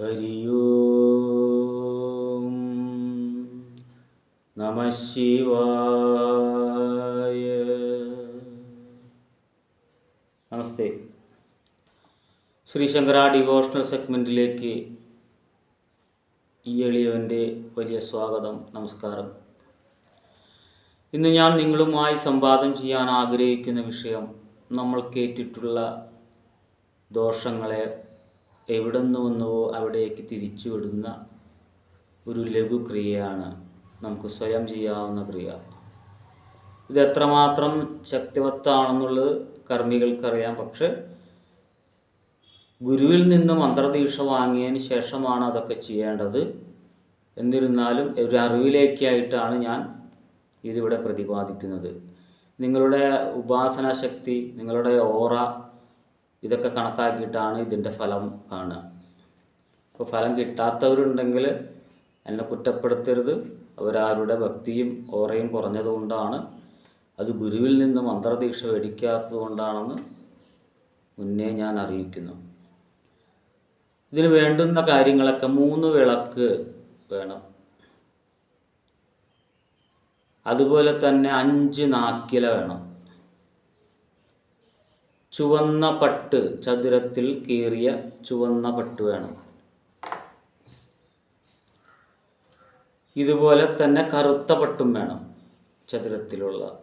ഹരി ഓം നമ ശിവായ. നമസ്തേ. ശ്രീ ശങ്കര ഡിവോഷണൽ സെഗ്മെന്റിലേക്ക് ഈ എളിയവന്റെ വലിയ സ്വാഗതം നമസ്കാരം. ഇന്ന് ഞാൻ നിങ്ങളുമായി സംവാദം ചെയ്യാൻ ആഗ്രഹിക്കുന്ന വിഷയം നമ്മൾ കേട്ടിട്ടുള്ള ദോഷങ്ങളെ എവിടെ നിന്ന് വന്നുവോ അവിടേക്ക് തിരിച്ചു വിടുന്ന ഒരു ലഘു ക്രിയയാണ് നമുക്ക് സ്വയം ചെയ്യാവുന്ന ക്രിയ. ഇത് എത്രമാത്രം ശക്തിവത്താണെന്നുള്ളത് കർമ്മികൾക്കറിയാം. പക്ഷെ ഗുരുവിൽ നിന്ന് മന്ത്രദീക്ഷ വാങ്ങിയതിന് ശേഷമാണ് അതൊക്കെ ചെയ്യേണ്ടത്. എന്നിരുന്നാലും ഒരു അറിവിലേക്കായിട്ടാണ് ഞാൻ ഇതിവിടെ പ്രതിപാദിക്കുന്നത്. നിങ്ങളുടെ ഉപാസനാശക്തി നിങ്ങളുടെ ഓറ ഇതൊക്കെ കണക്കാക്കിയിട്ടാണ് ഇതിന്റെ ഫലം കാണുക. അപ്പോൾ ഫലം കിട്ടാത്തവരുണ്ടെങ്കിൽ എന്നെ കുറ്റപ്പെടുത്തരുത്. അവരാരുടെ ഭക്തിയും ഓറയും കുറഞ്ഞതുകൊണ്ടാണ് അത് ഗുരുവിൽ നിന്ന് മന്ത്രദീക്ഷ മേടിക്കാത്തത് കൊണ്ടാണെന്ന് മുന്നേ ഞാൻ അറിയിക്കുന്നു. ഇതിന് വേണ്ടുന്ന കാര്യങ്ങളൊക്കെ മൂന്ന് വിളക്ക് വേണം. അതുപോലെ തന്നെ അഞ്ച് നാക്കില വേണം. ചുവന്ന പട്ട് ചതുരത്തിൽ കീറിയ ചുവന്ന പട്ട് വേണം. ഇതുപോലെ തന്നെ കറുത്ത പട്ടും വേണം ചതുരത്തിലുള്ള.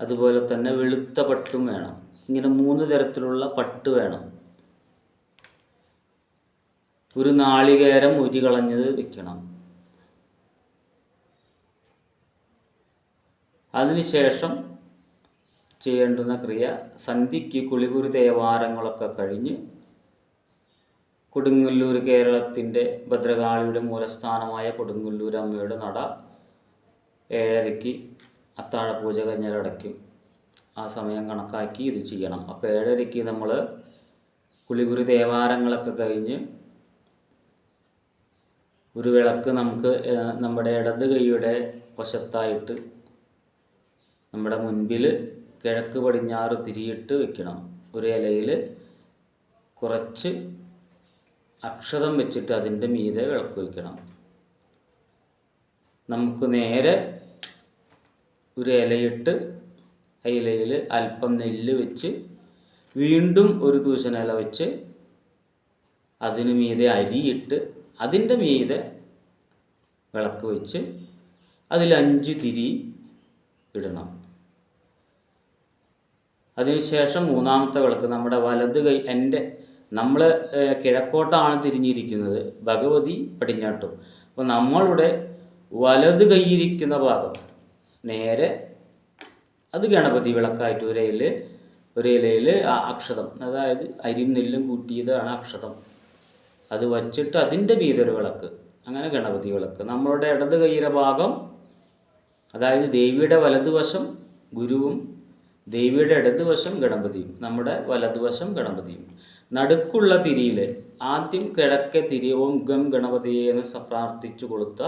അതുപോലെ തന്നെ വെളുത്ത പട്ടും വേണം. ഇങ്ങനെ മൂന്ന് തരത്തിലുള്ള പട്ട് വേണം. ഒരു നാളികേരം ഉരി കളഞ്ഞത് വെക്കണം. അതിനുശേഷം ചെയ്യേണ്ടുന്ന ക്രിയ സന്ധിക്ക് കുളിപുരി തേവാരങ്ങളൊക്കെ കഴിഞ്ഞ് കൊടുങ്ങല്ലൂർ കേരളത്തിന്റെ ഭദ്രകാളിയുടെ മൂലസ്ഥാനമായ കൊടുങ്ങല്ലൂർ അമ്മയുടെ നട ഏഴരയ്ക്ക് അത്താഴപൂജ കഴിഞ്ഞാലടയ്ക്കും. ആ സമയം കണക്കാക്കി ഇത് ചെയ്യണം. അപ്പോൾ ഏഴരയ്ക്ക് നമ്മൾ കുളിപുരി ദേവാരങ്ങളൊക്കെ കഴിഞ്ഞ് ഒരു വിളക്ക് നമുക്ക് നമ്മുടെ ഇടത് കൈയുടെ വശത്തായിട്ട് നമ്മുടെ മുൻപിൽ കിഴക്ക് പടിഞ്ഞാറ് തിരിയിട്ട് വെക്കണം. ഒരു ഇലയിൽ കുറച്ച് അക്ഷതം വെച്ചിട്ട് അതിന്റെ മീതെ വിളക്ക് വയ്ക്കണം. നമുക്ക് നേരെ ഒരു ഇലയിട്ട് ഇലയിൽ അല്പം നെല്ല് വെച്ച് വീണ്ടും ഒരു തൂശന ഇല വെച്ച് അതിന് മീതെ അരിയിട്ട് അതിന്റെ മീതെ വിളക്ക് വെച്ച് അതിൽ അഞ്ച് തിരി ഇടണം. അതിനുശേഷം മൂന്നാമത്തെ വിളക്ക് നമ്മുടെ വലത് കൈ എന്റെ നമ്മൾ കിഴക്കോട്ടാണ് തിരിഞ്ഞിരിക്കുന്നത്. ഭഗവതി പടിഞ്ഞാട്ടും അപ്പോൾ നമ്മളുടെ വലത് കൈയിരിക്കുന്ന ഭാഗം നേരെ അത് ഗണപതി വിളക്കായിട്ട് ഒരു ഇല ഒരു ഇലയിൽ അക്ഷതം അതായത് അരിയും നെല്ലും കൂട്ടിയതാണ് അക്ഷതം. അത് വച്ചിട്ട് അതിന്റെ മീതൊരു വിളക്ക് അങ്ങനെ ഗണപതി വിളക്ക്. നമ്മളുടെ ഇടത് കൈയുടെ ഭാഗം അതായത് ദേവിയുടെ വലതുവശം ഗുരുവും ദേവിയുടെ ഇടതുവശം ഗണപതിയും നമ്മുടെ വലതുവശം ഗണപതിയും. നടുക്കുള്ള തിരിയിൽ ആദ്യം കിഴക്കെ തിരി ഓം ഗം ഗണപതിയെ എന്ന് പ്രാർത്ഥിച്ചു കൊടുത്ത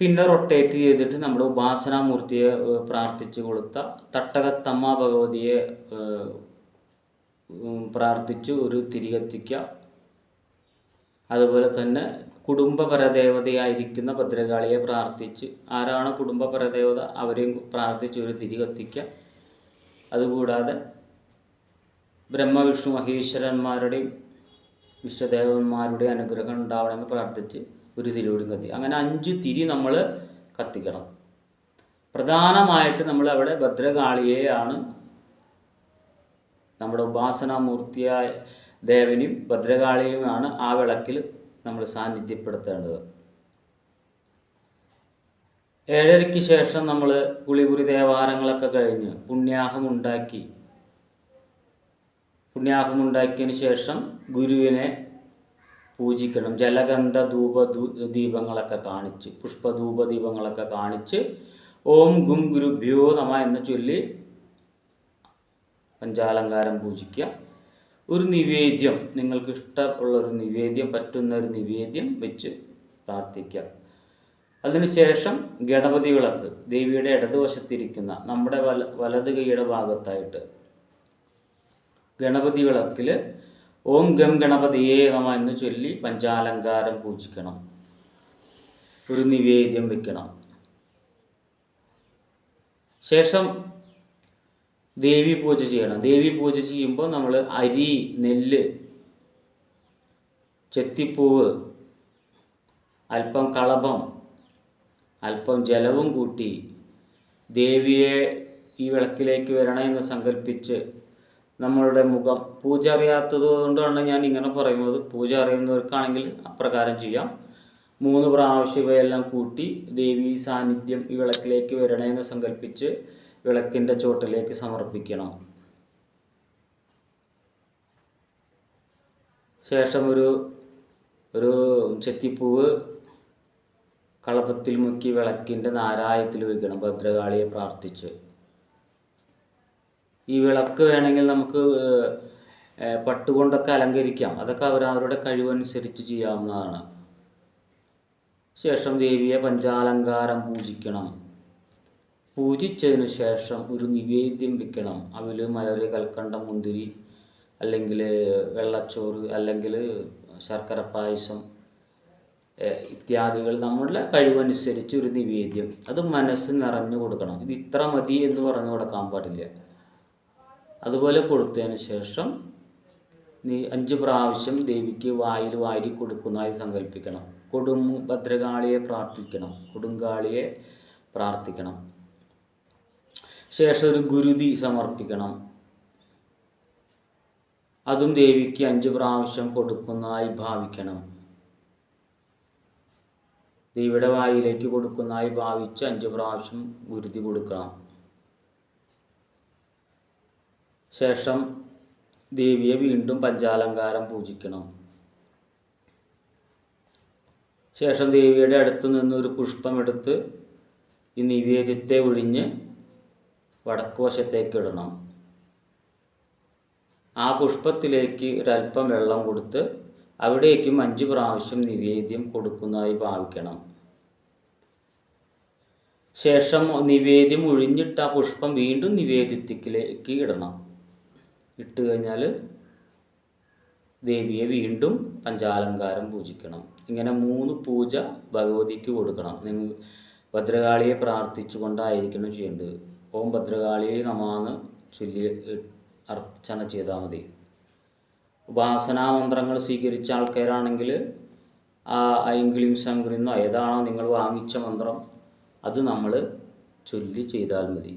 പിന്നെ റൊട്ടേറ്റ് ചെയ്തിട്ട് നമ്മുടെ ഉപാസനാമൂർത്തിയെ പ്രാർത്ഥിച്ചു കൊടുത്ത തട്ടകത്തമ്മ ഭഗവതിയെ പ്രാർത്ഥിച്ചു ഒരു തിരി കത്തിക്കുക അതുപോലെ തന്നെ കുടുംബപരദേവതയായിരിക്കുന്ന ഭദ്രകാളിയെ പ്രാർത്ഥിച്ച് ആരാണ് കുടുംബപരദേവത അവരെയും പ്രാർത്ഥിച്ച് ഒരു തിരി കത്തിക്കുക. അതുകൂടാതെ ബ്രഹ്മവിഷ്ണു മഹേശ്വരന്മാരുടെയും വിശ്വദേവന്മാരുടെയും അനുഗ്രഹം ഉണ്ടാവണമെന്ന് പ്രാർത്ഥിച്ച് ഒരു തിരിയോടും കത്തി അങ്ങനെ അഞ്ച് തിരി നമ്മൾ കത്തിക്കണം. പ്രധാനമായിട്ട് നമ്മൾ അവിടെ ഭദ്രകാളിയെയാണ് നമ്മുടെ ഉപാസനാമൂർത്തിയായ ദേവനും ഭദ്രകാളിയുമാണ് ആ വിളക്കിൽ നമ്മൾ സാന്നിധ്യപ്പെടുത്തേണ്ടത്. ഏഴരയ്ക്ക് ശേഷം നമ്മൾ പുളിപുരി ദേവാരങ്ങളൊക്കെ കഴിഞ്ഞ് പുണ്യാഹം ഉണ്ടാക്കി. പുണ്യാഹം ഉണ്ടാക്കിയതിന് ശേഷം ഗുരുവിനെ പൂജിക്കണം. ജലഗന്ധ ധൂപ ദീപങ്ങളൊക്കെ കാണിച്ച് പുഷ്പധൂപ ദീപങ്ങളൊക്കെ കാണിച്ച് ഓം ഗും ഗുരുഭ്യോ നമ എന്ന് ചൊല്ലി പഞ്ചാലങ്കാരം പൂജിക്കുക. ഒരു നിവേദ്യം നിങ്ങൾക്ക് ഇഷ്ടമുള്ള ഒരു നിവേദ്യം പറ്റുന്ന ഒരു നിവേദ്യം വെച്ച് പ്രാർത്ഥിക്കാം. അതിനുശേഷം ഗണപതി വിളക്ക് ദേവിയുടെ ഇടതുവശത്തിരിക്കുന്ന നമ്മുടെ വല വലത് കൈയുടെ ഭാഗത്തായിട്ട്. ഗണപതി വിളക്കിൽ ഓം ഗം ഗണപതിയേ നമ എന്ന് ചൊല്ലി പഞ്ചാലങ്കാരം പൂജിക്കണം. ഒരു നിവേദ്യം വെക്കണം. ശേഷം ദേവി പൂജ ചെയ്യണം. ദേവി പൂജ ചെയ്യുമ്പോൾ നമ്മൾ അരി നെല്ല് ചെത്തിപ്പൂവ് അല്പം കളഭം അല്പം ജലവും കൂട്ടി ദേവിയെ ഈ വിളക്കിലേക്ക് വരണം എന്ന് സങ്കല്പിച്ച് നമ്മളുടെ മുഖം പൂജ അറിയാത്തത് കൊണ്ടാണ് ഞാൻ ഇങ്ങനെ പറയുന്നത്. പൂജ അറിയുന്നവർക്കാണെങ്കിൽ അപ്രകാരം ചെയ്യാം. മൂന്ന് പ്രാവശ്യം ഇവയെല്ലാം കൂട്ടി ദേവി സാന്നിധ്യം ഈ വിളക്കിലേക്ക് വരണേ എന്ന് സങ്കല്പിച്ച് വിളക്കിന്റെ ചുവട്ടിലേക്ക് സമർപ്പിക്കണം. ശേഷം ഒരു ഒരു ചെത്തിപ്പൂവ് കളപ്പത്തിൽ മുക്കി വിളക്കിന്റെ നാരായത്തിൽ വയ്ക്കണം ഭദ്രകാളിയെ പ്രാർത്ഥിച്ച്. ഈ വിളക്ക് വേണമെങ്കിൽ നമുക്ക് പട്ടുകൊണ്ടൊക്കെ അലങ്കരിക്കാം. അതൊക്കെ അവർ അവരുടെ കഴിവനുസരിച്ച് ചെയ്യാവുന്നതാണ്. ശേഷം ദേവിയെ പഞ്ചാലങ്കാരം പൂജിക്കണം. പൂജിച്ചതിന് ശേഷം ഒരു നിവേദ്യം വെക്കണം. അവിൽ മലര് കൽക്കണ്ട മുന്തിരി അല്ലെങ്കിൽ വെള്ളച്ചോറ് അല്ലെങ്കിൽ ശർക്കര പായസം ഇത്യാദികൾ നമ്മളുടെ കഴിവനുസരിച്ച് ഒരു നിവേദ്യം. അത് മനസ്സ് നിറഞ്ഞു കൊടുക്കണം. ഇത് ഇത്ര മതി എന്ന് പറഞ്ഞു കൊടുക്കാൻ പാടില്ല. അതുപോലെ കൊടുത്തതിന് ശേഷം നീ അഞ്ച് പ്രാവശ്യം ദേവിക്ക് വായിൽ വാരി കൊടുക്കുന്നതായി സങ്കല്പിക്കണം. കൊടും ഭദ്രകാളിയെ പ്രാർത്ഥിക്കണം. കൊടുങ്കാളിയെ പ്രാർത്ഥിക്കണം. ശേഷം ഒരു ഗുരുതി സമർപ്പിക്കണം. അതും ദേവിക്ക് അഞ്ച് പ്രാവശ്യം കൊടുക്കുന്നതായി ഭാവിക്കണം. ദേവിയുടെ വായിലേക്ക് കൊടുക്കുന്നതായി ഭാവിച്ച് അഞ്ച് പ്രാവശ്യം ഗുരുതി കൊടുക്കണം. ശേഷം ദേവിയെ വീണ്ടും പഞ്ചാലങ്കാരം പൂജിക്കണം. ശേഷം ദേവിയുടെ അടുത്ത് നിന്ന് ഒരു പുഷ്പമെടുത്ത് ഈ നിവേദ്യത്തെ ഒഴിഞ്ഞ് വടക്ക് വശത്തേക്ക് ഇടണം ആ പുഷ്പത്തിലേക്ക് ഒരല്പം വെള്ളം കൊടുത്ത് അവിടേക്കും അഞ്ച് പ്രാവശ്യം നിവേദ്യം കൊടുക്കുന്നതായി ഭാവിക്കണം. ശേഷം നിവേദ്യം ഒഴിഞ്ഞിട്ട് ആ പുഷ്പം വീണ്ടും നിവേദ്യത്തിലേക്ക് ഇടണം. ഇട്ട് കഴിഞ്ഞാൽ ദേവിയെ വീണ്ടും പഞ്ചാലങ്കാരം പൂജിക്കണം. ഇങ്ങനെ മൂന്ന് പൂജ ഭഗവതിക്ക് കൊടുക്കണം. നിങ്ങൾ ഭദ്രകാളിയെ പ്രാർത്ഥിച്ചുകൊണ്ടായിരിക്കണം ചെയ്യേണ്ടത്. ഓം ഭദ്രകാളിയെ നമാന്ന് ചൊല്ലി അർച്ചന ചെയ്താൽ മതി. ഉപാസനാ മന്ത്രങ്ങൾ സ്വീകരിച്ച ആൾക്കാരാണെങ്കിൽ ആ ഐങ്കിളിം ശങ്കറിന്നോ ഏതാണോ നിങ്ങൾ വാങ്ങിച്ച മന്ത്രം അത് നമ്മൾ ചൊല്ലി ചെയ്താൽ മതി.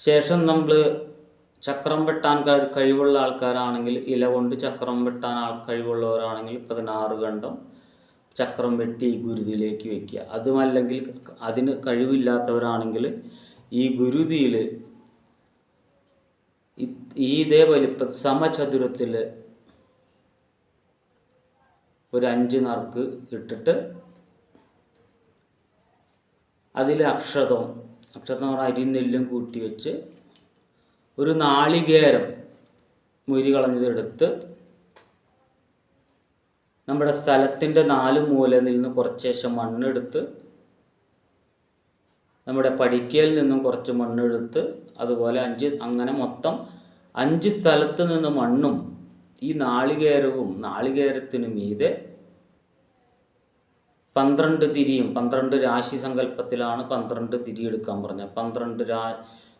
ശേഷം നമ്മൾ ചക്രം വെട്ടാൻ കഴി- കഴിവുള്ള ആൾക്കാരാണെങ്കിൽ ഇല കൊണ്ട് ചക്രം വെട്ടാൻ ആൾ കഴിവുള്ളവരാണെങ്കിൽ പതിനാറ് ഖണ്ഡം ചക്രം വെട്ടി ഗുരുതിയിലേക്ക് വെക്കുക. അതുമല്ലെങ്കിൽ അതിന് കഴിവില്ലാത്തവരാണെങ്കിൽ ഈ ഗുരുതിയിൽ ഈ ഇതേ വലിപ്പ സമചതുരത്തിൽ ഒരു അഞ്ച് നറുക്ക് ഇട്ടിട്ട് അതിൽ അക്ഷതം അക്ഷതം പറഞ്ഞാൽ അരിയും നെല്ലും കൂട്ടി വെച്ച് ഒരു നാളികേരം മുരി കളഞ്ഞതെടുത്ത് നമ്മുടെ സ്ഥലത്തിന്റെ നാല് മൂലയിൽ നിന്ന് കുറച്ച് ശേഷം മണ്ണെടുത്ത് നമ്മുടെ പടിക്കയിൽ നിന്നും കുറച്ച് മണ്ണെടുത്ത് അതുപോലെ അഞ്ച് അങ്ങനെ മൊത്തം അഞ്ച് സ്ഥലത്ത് നിന്ന് മണ്ണും ഈ നാളികേരവും നാളികേരത്തിന് മീതെ പന്ത്രണ്ട് തിരിയും പന്ത്രണ്ട് രാശി സങ്കല്പത്തിലാണ് പന്ത്രണ്ട് തിരി എടുക്കാൻ പറഞ്ഞത്. പന്ത്രണ്ട് രാ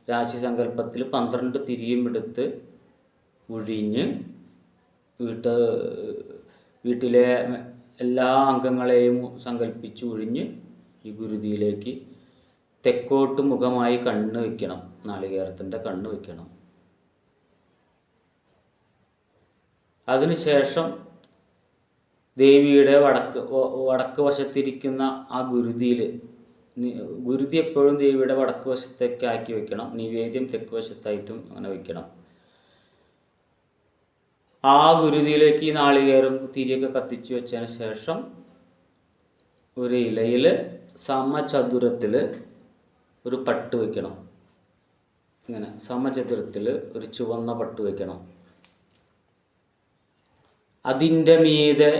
രാശി സങ്കല്പത്തിൽ പന്ത്രണ്ട് തിരിയും എടുത്ത് ഒഴിഞ്ഞ് വീട്ട് വീട്ടിലെ എല്ലാ അംഗങ്ങളെയും സങ്കല്പിച്ച് ഒഴിഞ്ഞ് ഈ ഗുരുതിയിലേക്ക് തെക്കോട്ട് മുഖമായി കണ്ണ് വയ്ക്കണം നാളികേരത്തിന്റെ കണ്ണ് വയ്ക്കണം അതിനുശേഷം ദേവിയുടെ വടക്ക് വടക്ക് വശത്തിരിക്കുന്ന ആ ഗുരുതിയിൽ ഗുരുതി എപ്പോഴും ദേവിയുടെ വടക്ക് വശത്തേക്ക് ആക്കി വെക്കണം. നിവേദ്യം തെക്ക് വശത്തായിട്ടും അങ്ങനെ വെക്കണം. ആ ഗുരുതിയിലേക്ക് ഈ നാളികേരം തിരിയൊക്കെ കത്തിച്ചു വെച്ചതിന് ശേഷം ഒരു ഇലയിൽ സമചതുരത്തിൽ ഒരു പട്ട് വയ്ക്കണം ഇങ്ങനെ സമചതുരത്തിൽ ഒരു ചുവന്ന പട്ട് വയ്ക്കണം അതിന്റെ മീതെ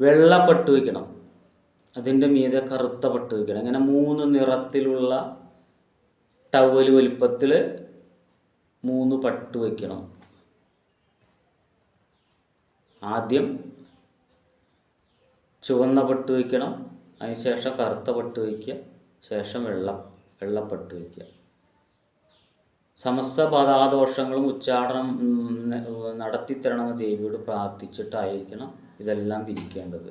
വെള്ള പട്ട് വയ്ക്കണം അതിന്റെ മീതെ കറുത്ത പട്ട് വയ്ക്കണം ഇങ്ങനെ മൂന്ന് നിറത്തിലുള്ള ടവൽ വലിപ്പത്തിൽ മൂന്ന് പട്ട് വയ്ക്കണം ആദ്യം ചുവന്ന പട്ട് വയ്ക്കണം അതിനുശേഷം കറുത്ത പട്ട് വയ്ക്കുക ശേഷം വെള്ള വെള്ളപ്പട്ട് വയ്ക്കുക. സമസ്ത പദാദോഷങ്ങളും ഉച്ചാടനം നടത്തിത്തരണമെന്ന് ദേവിയോട് പ്രാർത്ഥിച്ചിട്ടായിരിക്കണം ഇതെല്ലാം വിരിക്കേണ്ടത്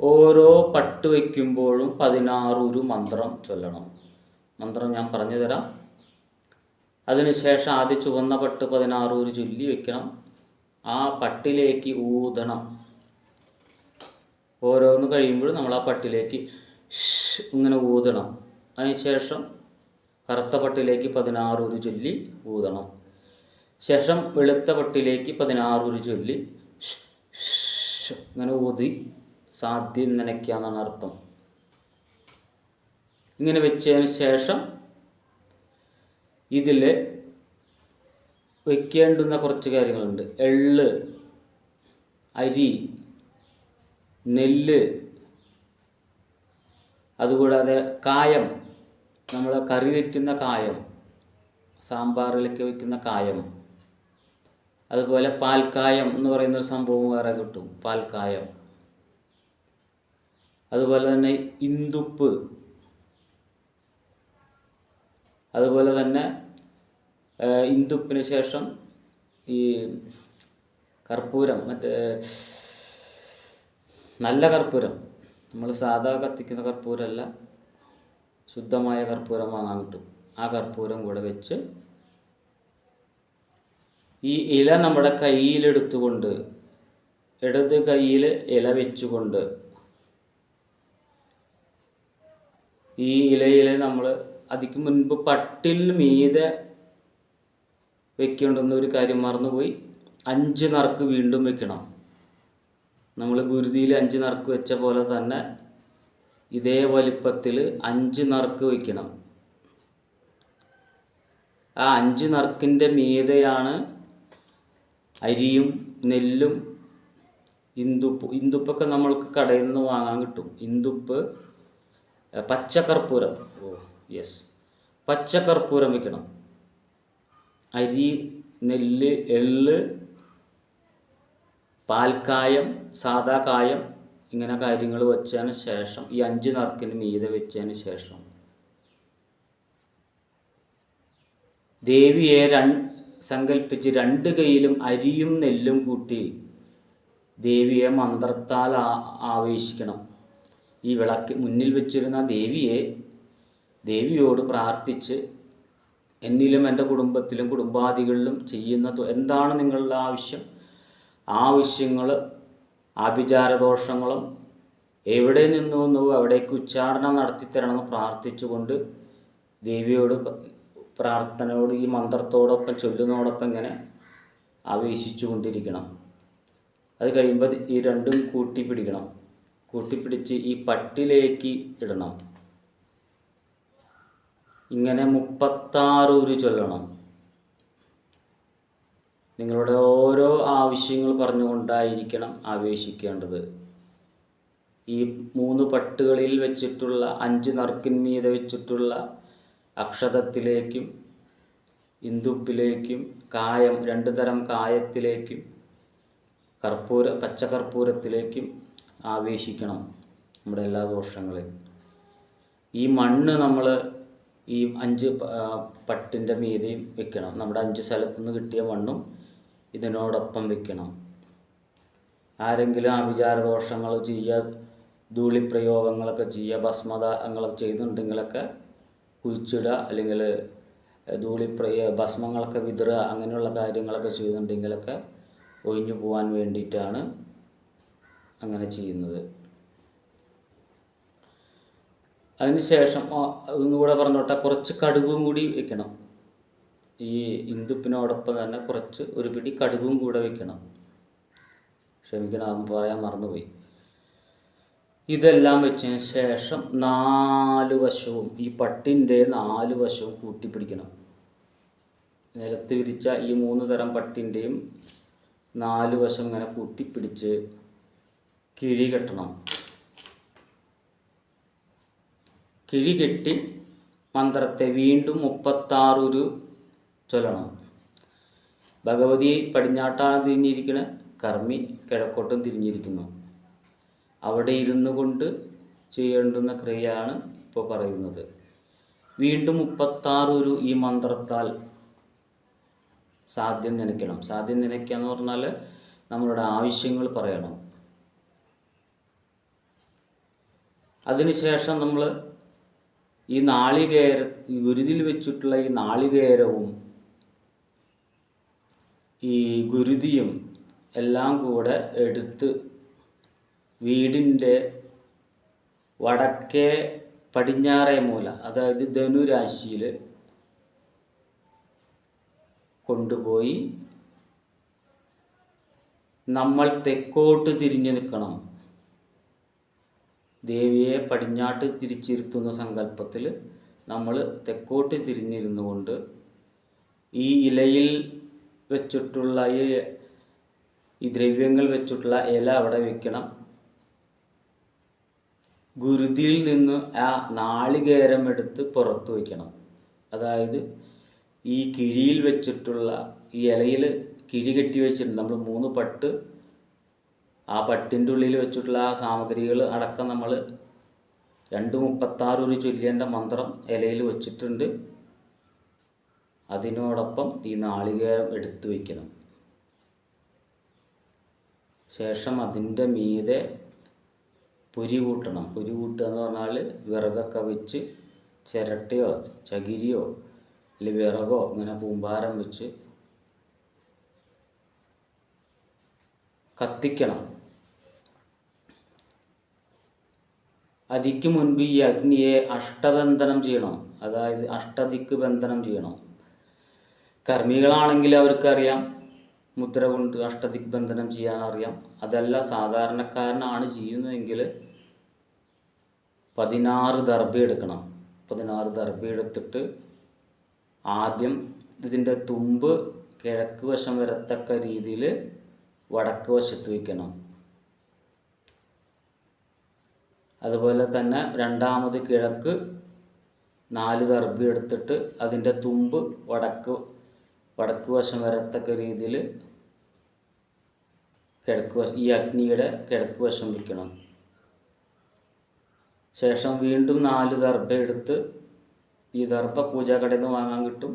ഓരോ പട്ട് വയ്ക്കുമ്പോഴും പതിനാറ് ഒരു മന്ത്രം ചൊല്ലണം. മന്ത്രം ഞാൻ പറഞ്ഞു തരാം അതിനുശേഷം ആദ്യം ചുവന്ന പട്ട് പതിനാറ് ഒരു ചൊല്ലി വെക്കണം ആ പട്ടിലേക്ക് ഊതണം. ഓരോന്ന് കഴിയുമ്പോഴും നമ്മൾ ആ പട്ടിലേക്ക് ഇങ്ങനെ ഊതണം. അതിനുശേഷം കറുത്ത പട്ടിലേക്ക് പതിനാറ് ഒരു ചൊല്ലി ഊതണം. ശേഷം വെളുത്ത പട്ടിലേക്ക് പതിനാറ് ഒരു ചൊല്ലി ഇങ്ങനെ ഊതി സാധ്യം നനയ്ക്കുക എന്നാണ് അർത്ഥം. ഇങ്ങനെ വെച്ചതിന് ശേഷം ഇതിൽ വെക്കേണ്ടുന്ന കുറച്ച് കാര്യങ്ങളുണ്ട്. എള്ള് അരി നെല്ല് അതുകൂടാതെ കായം നമ്മൾ കറി വയ്ക്കുന്ന കായം സാമ്പാറിലൊക്കെ വയ്ക്കുന്ന കായം അതുപോലെ പാൽക്കായം എന്ന് പറയുന്ന ഒരു സംഭവം വേറെ കിട്ടും പാൽക്കായം. അതുപോലെ തന്നെ ഇന്ദുപ്പ് അതുപോലെ തന്നെ ഇന്ദുപ്പിന് ശേഷം ഈ കർപ്പൂരം മറ്റേ നല്ല കർപ്പൂരം നമ്മൾ സാധാ കത്തിക്കുന്ന കർപ്പൂരമല്ല ശുദ്ധമായ കർപ്പൂരം വാങ്ങാൻ കിട്ടും ആ കർപ്പൂരം കൂടെ വെച്ച് ഈ ഇല നമ്മുടെ കയ്യിലെടുത്തുകൊണ്ട് ഇടത് കയ്യിൽ ഇല വെച്ചുകൊണ്ട് ഈ ഇലയിൽ നമ്മൾ അതിക്ക് മുൻപ് പട്ടിൽ മീതെ വെക്കേണ്ടുന്ന ഒരു കാര്യം മറന്നുപോയി. അഞ്ച് നറുക്ക് വീണ്ടും വെക്കണം. നമ്മൾ ഗുരുതിയിൽ അഞ്ച് നറുക്ക് വെച്ച പോലെ തന്നെ ഇതേ വലിപ്പത്തിൽ അഞ്ച് നറുക്ക് വയ്ക്കണം ആ അഞ്ച് നറുക്കിന്റെ മീതെയാണ് അരിയും നെല്ലും ഇന്ദുപ്പ്. ഇന്ദുപ്പൊക്കെ നമ്മൾക്ക് കടയിൽ നിന്ന് വാങ്ങാൻ കിട്ടും. ഇന്ദുപ്പ് പച്ചക്കർപ്പൂരം ഓ യെസ്. പച്ചക്കർപ്പൂരം വെക്കണം. അരി നെല്ല് എള്ള് പാൽക്കായം സാദാ കായം ഇങ്ങനെ കാര്യങ്ങൾ വെച്ചതിന് ശേഷം ഈ അഞ്ച് നറുക്കിന് മീതെ വെച്ചതിന് ശേഷം. ദേവിയെ രൺ സങ്കല്പിച്ച് രണ്ട് കൈയിലും അരിയും നെല്ലും കൂട്ടി ദേവിയെ മന്ത്രത്താൽ ആവേശിക്കണം. ഈ വിളക്ക് മുന്നിൽ വെച്ചിരുന്ന ദേവിയെ ദേവിയോട് പ്രാർത്ഥിച്ച് എന്നിലും എന്റെ കുടുംബത്തിലും കുടുംബാദികളിലും ചെയ്യുന്ന എന്താണ് നിങ്ങളുടെ ആവശ്യം? ആവശ്യങ്ങൾ ആഭിചാരദോഷങ്ങളും എവിടെ നിന്നു നിന്നു അവിടേക്ക് ഉച്ചാരണം നടത്തിത്തരണമെന്ന് പ്രാർത്ഥിച്ചുകൊണ്ട് ദേവിയോട് പ്രാർത്ഥനയോട് ഈ മന്ത്രത്തോടൊപ്പം ചൊല്ലുന്നതോടൊപ്പം ഇങ്ങനെ ആവേശിച്ചു കൊണ്ടിരിക്കണം അത് കഴിയുമ്പോൾ ഈ രണ്ടും കൂട്ടിപ്പിടിക്കണം. കൂട്ടിപ്പിടിച്ച് ഈ പട്ടിലേക്ക് ഇടണം. ഇങ്ങനെ മുപ്പത്താറ് ഉരു ചൊല്ലണം. നിങ്ങളുടെ ഓരോ ആവശ്യങ്ങൾ പറഞ്ഞുകൊണ്ടായിരിക്കണം ആവേശിക്കേണ്ടത്. ഈ മൂന്ന് പട്ടുകളിൽ വെച്ചിട്ടുള്ള അഞ്ച് നറുക്കിന്മീതെ വെച്ചിട്ടുള്ള അക്ഷതത്തിലേക്കും ഇന്ദുപ്പിലേക്കും കായം രണ്ട് തരം കായത്തിലേക്കും കർപ്പൂര പച്ചകർപ്പൂരത്തിലേക്കും ആവേശിക്കണം നമ്മുടെ എല്ലാ ദോഷങ്ങളെയും. ഈ മണ്ണ് നമ്മൾ ഈ അഞ്ച് പട്ടിന്റെ മീതെയും വെക്കണം. നമ്മുടെ അഞ്ച് സ്ഥലത്തു നിന്ന് കിട്ടിയ മണ്ണും ഇതിനോടൊപ്പം വെക്കണം. ആരെങ്കിലും ആഭിചാരദോഷങ്ങൾ ചെയ്യുക ധൂളിപ്രയോഗങ്ങളൊക്കെ ചെയ്യുക ഭസ്മതങ്ങളൊക്കെ ചെയ്യുന്നുണ്ടെങ്കിലൊക്കെ കുഴിച്ചിടുക അല്ലെങ്കിൽ ധൂളിപ്രയ ഭസ്മങ്ങളൊക്കെ വിതറുക അങ്ങനെയുള്ള കാര്യങ്ങളൊക്കെ ചെയ്യുന്നുണ്ടെങ്കിലൊക്കെ ഒഴിഞ്ഞു പോകാൻ വേണ്ടിയിട്ടാണ് അങ്ങനെ ചെയ്യുന്നത്. അതിനുശേഷം ഒന്നുകൂടെ പറഞ്ഞോട്ടെ കുറച്ച് കടുകും കൂടി വെക്കണം. ഈ ഇന്ദുപ്പിനോടൊപ്പം തന്നെ കുറച്ച് ഒരു പിടി കടുകും കൂടെ വെക്കണം. ക്ഷമിക്കണം പറയാൻ മറന്നുപോയി. ഇതെല്ലാം വെച്ചതിന് ശേഷം നാല് വശവും ഈ പട്ടിന്റെ നാല് വശവും കൂട്ടിപ്പിടിക്കണം. നിലത്ത് വിരിച്ച ഈ മൂന്ന് തരം പട്ടിന്റെയും നാല് വശം ഇങ്ങനെ കൂട്ടിപ്പിടിച്ച് കിഴി കെട്ടണം. കിഴി കെട്ടി മന്ത്രത്തെ വീണ്ടും മുപ്പത്താറൊരു ചൊല്ലണം. ഭഗവതി പടിഞ്ഞാട്ടാണ് തിരിഞ്ഞിരിക്കുന്നത് കർമ്മി കിഴക്കോട്ടും തിരിഞ്ഞിരിക്കുന്നു. അവിടെ ഇരുന്നു കൊണ്ട് ചെയ്യേണ്ടുന്ന ക്രിയയാണ് ഇപ്പോൾ പറയുന്നത്. വീണ്ടും മുപ്പത്താറൊരു ഈ മന്ത്രത്താൽ സാധ്യം നനയ്ക്കണം. സാധ്യം നനയ്ക്കുക എന്ന് പറഞ്ഞാൽ നമ്മളുടെ ആവശ്യങ്ങൾ പറയണം. അതിനുശേഷം നമ്മൾ ഈ നാളികേര ഗുരുതിൽ വെച്ചിട്ടുള്ള ഈ നാളികേരവും ഈ ഗുരുതിയും എല്ലാം കൂടെ എടുത്ത് വീടിന്റെ വടക്കേ പടിഞ്ഞാറേ മൂല അതായത് ധനുരാശിയിൽ കൊണ്ടുപോയി നമ്മൾ തെക്കോട്ട് തിരിഞ്ഞു നിൽക്കണം. ദേവിയെ പടിഞ്ഞാട്ട് തിരിച്ചിരുത്തുന്ന സങ്കല്പത്തിൽ നമ്മൾ തെക്കോട്ട് തിരിഞ്ഞിരുന്നു കൊണ്ട് ഈ ഇലയിൽ വെച്ചിട്ടുള്ള ഈ ഈ ദ്രവ്യങ്ങൾ വെച്ചിട്ടുള്ള ഇല അവിടെ വെക്കണം. ഗുരുതിയിൽ നിന്ന് ആ നാളികേരം എടുത്ത് പുറത്ത് വയ്ക്കണം. അതായത് ഈ കിഴിയിൽ വെച്ചിട്ടുള്ള ഈ ഇലയിൽ കിഴി കെട്ടി വെച്ചിട്ടുണ്ട്. നമ്മൾ മൂന്ന് പട്ട് ആ പട്ടിന്റെ ഉള്ളിൽ വെച്ചിട്ടുള്ള ആ സാമഗ്രികൾ അടക്കം നമ്മൾ രണ്ട് മുപ്പത്താറ് ഒരു ചൊല്ലിയന്റെ മന്ത്രം ഇലയിൽ വെച്ചിട്ടുണ്ട്. അതിനോടൊപ്പം ഈ നാളികേരം എടുത്തു വയ്ക്കണം ശേഷം അതിന്റെ മീതെ പുരി കൂട്ടണം. പുരി കൂട്ടുക എന്ന് പറഞ്ഞാൽ വിറകൊക്കെ വെച്ച് ചിരട്ടയോ ചകിരിയോ അല്ലെങ്കിൽ വിറകോ ഇങ്ങനെ പൂമ്പാരം വെച്ച് കത്തിക്കണം. അതിക്ക് മുൻപ് ഈ അഗ്നിയെ അഷ്ടബന്ധനം ചെയ്യണം. അതായത് അഷ്ടദിക്ക് ബന്ധനം ചെയ്യണം. കർമ്മികളാണെങ്കിൽ അവർക്കറിയാം മുദ്ര കൊണ്ട് അഷ്ടദിക്ക് ബന്ധനം ചെയ്യാൻ അറിയാം. അതല്ല സാധാരണക്കാരനാണ് ചെയ്യുന്നതെങ്കിൽ പതിനാറ് ദർഭ എടുക്കണം. പതിനാറ് ദർഭ എടുത്തിട്ട് ആദ്യം ഇതിന്റെ തുമ്പ് കിഴക്ക് വശം വരത്തക്ക രീതിയിൽ വടക്ക് വശത്ത് വയ്ക്കണം. അതുപോലെ തന്നെ രണ്ടാമത് കിഴക്ക് നാല് തർബി എടുത്തിട്ട് അതിന്റെ തുമ്പ് വടക്ക് വടക്ക് വശം വരത്തക്ക രീതിയിൽ കിഴക്ക് വശം ഈ അഗ്നിയുടെ കിഴക്ക് വശം വയ്ക്കണം. ശേഷം വീണ്ടും നാല് ദർഭ എടുത്ത് ഈ ദർഭ പൂജാക്കടയിൽ നിന്ന് വാങ്ങാൻ കിട്ടും.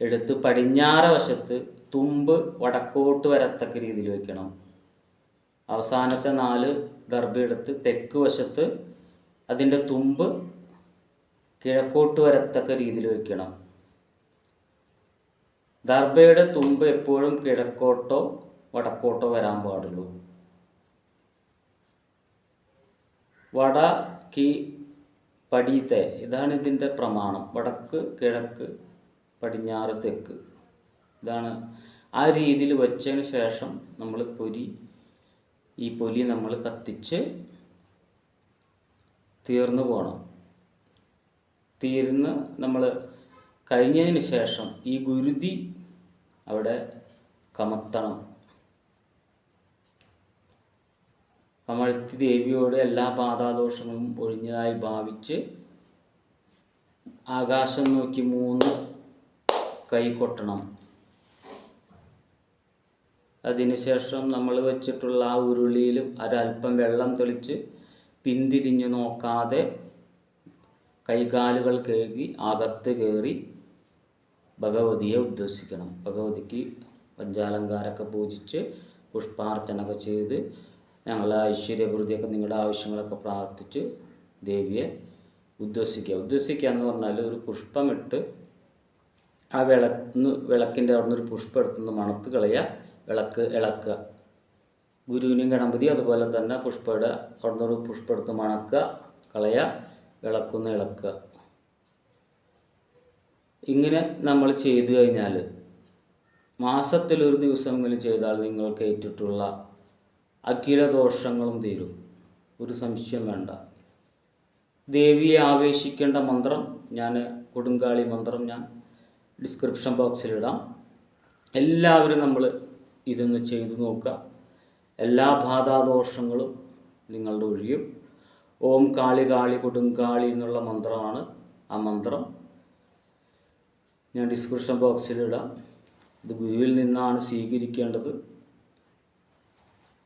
എടുത്ത് പടിഞ്ഞാറ് വശത്ത് തുമ്പ് വടക്കോട്ട് വരത്തക്ക രീതിയിൽ വെക്കണം അവസാനത്തെ നാല് ദർഭ എടുത്ത് തെക്ക് വശത്ത് അതിന്റെ തുമ്പ് കിഴക്കോട്ട് വരത്തക്ക രീതിയിൽ വയ്ക്കണം ദർബയുടെ തുമ്പ് എപ്പോഴും കിഴക്കോട്ടോ വടക്കോട്ടോ വരാൻ പാടുള്ളൂ. വട കി പടിയത്തെ ഇതാണ് ഇതിന്റെ പ്രമാണം. വടക്ക് കിഴക്ക് പടിഞ്ഞാറ് തെക്ക്. ഇതാണ് ആ രീതിയിൽ വെച്ചതിന് ശേഷം നമ്മൾ പൊരി ഈ പൊലി നമ്മൾ കത്തിച്ച് തീർന്നു പോകണം തീർന്ന് നമ്മൾ കഴിഞ്ഞതിന് ശേഷം ഈ ഗുരുതി അവിടെ കമത്തണം. കമഴ്ത്തി ദേവിയോട് എല്ലാ പാതാദോഷങ്ങളും ഒഴിഞ്ഞതായി ഭാവിച്ച് ആകാശം നോക്കി മൂന്ന് കൈ കൊട്ടണം. അതിനുശേഷം നമ്മൾ വെച്ചിട്ടുള്ള ആ ഉരുളിയിലും ഒരല്പം വെള്ളം തെളിച്ച് പിന്തിരിഞ്ഞു നോക്കാതെ കൈകാലുകൾ കഴുകി അകത്ത് കയറി ഭഗവതിയെ ഉദ്ദേശിക്കണം. ഭഗവതിക്ക് പഞ്ചാലങ്കാരമൊക്കെ പൂജിച്ച് പുഷ്പാർച്ചനയൊക്കെ ചെയ്ത് ഞങ്ങളെ ഐശ്വര്യപ്രതിയൊക്കെ നിങ്ങളുടെ ആവശ്യങ്ങളൊക്കെ പ്രാർത്ഥിച്ച് ദേവിയെ ഉദ്ദേശിക്കുക. ഉദ്ദേശിക്കുക എന്ന് പറഞ്ഞാൽ ഒരു പുഷ്പമിട്ട് ആ വിളക്ക് വിളക്കിന്റെ അവിടെ നിന്ന് ഒരു പുഷ്പം എടുത്തുനിന്ന് മണത്ത് കളയുക. വിളക്ക് ഇളക്കുക. ഗുരുവിനും ഗണപതി അതുപോലെ തന്നെ പുഷ്പയുടെ അവിടുന്ന് ഒരു പുഷ്പം എടുത്ത് മണക്കുക കളയുക വിളക്കുന്ന് ഇളക്കുക. ഇങ്ങനെ നമ്മൾ ചെയ്തു കഴിഞ്ഞാൽ മാസത്തിലൊരു ദിവസമെങ്കിലും ചെയ്താൽ നിങ്ങൾക്ക് ഏറ്റിട്ടുള്ള അഖില ദോഷങ്ങളും തീരും. ഒരു സംശയം വേണ്ട. ദേവിയെ ആവേശിക്കേണ്ട മന്ത്രം ഞാൻ കൊടുങ്കാളി മന്ത്രം ഞാൻ ഡിസ്ക്രിപ്ഷൻ ബോക്സിലിടാം എല്ലാവരും നമ്മൾ ഇതൊന്ന് ചെയ്തു നോക്കുക. എല്ലാ ബാധാദോഷങ്ങളും നിങ്ങളുടെ ഒഴിയും. ഓം കാളി കാളി കൊടുങ്കാളി എന്നുള്ള മന്ത്രമാണ് ആ മന്ത്രം. ഞാൻ ഡിസ്ക്രിപ്ഷൻ ബോക്സിലിടാം ഇത് ഗുരുവിൽ നിന്നാണ് സ്വീകരിക്കേണ്ടത്.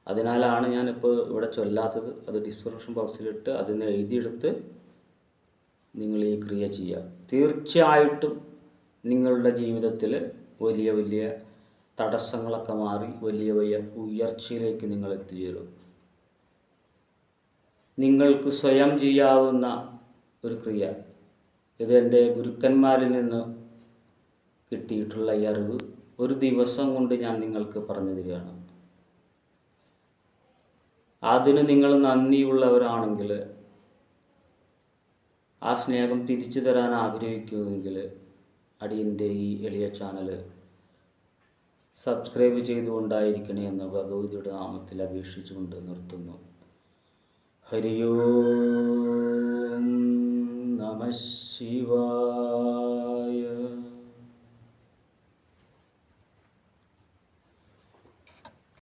അതിനാലാണ് ഞാനിപ്പോൾ ഇവിടെ ചൊല്ലാത്തത്. അത് ഡിസ്ക്രിപ്ഷൻ ബോക്സിലിട്ട് അതിന് എഴുതിയെടുത്ത് നിങ്ങൾ ഈ ക്രിയ ചെയ്യുക. തീർച്ചയായിട്ടും നിങ്ങളുടെ ജീവിതത്തിൽ വലിയ വലിയ തടസ്സങ്ങളൊക്കെ മാറി വലിയ വലിയ ഉയർച്ചയിലേക്ക് നിങ്ങൾ എത്തിച്ചേരും. നിങ്ങൾക്ക് സ്വയം ചെയ്യാവുന്ന ഒരു ക്രിയ. ഇത് എന്റെ ഗുരുക്കന്മാരിൽ നിന്ന് കിട്ടിയിട്ടുള്ള ഈ അറിവ് ഒരു ദിവസം കൊണ്ട് ഞാൻ നിങ്ങൾക്ക് പറഞ്ഞു തരികയാണ്. അതിന് നിങ്ങൾ നന്ദിയുള്ളവരാണെങ്കിൽ ആ സ്നേഹം തിരിച്ചു തരാൻ ആഗ്രഹിക്കുമെങ്കിൽ അടിയന്റെ ഈ എളിയ ചാനൽ സബ്സ്ക്രൈബ് ചെയ്തുകൊണ്ടായിരിക്കണേ എന്ന് ഭഗവതിയുടെ നാമത്തിൽ അപേക്ഷിച്ചുകൊണ്ട് നിർത്തുന്നു. ഹരിയോ നമ ശിവായ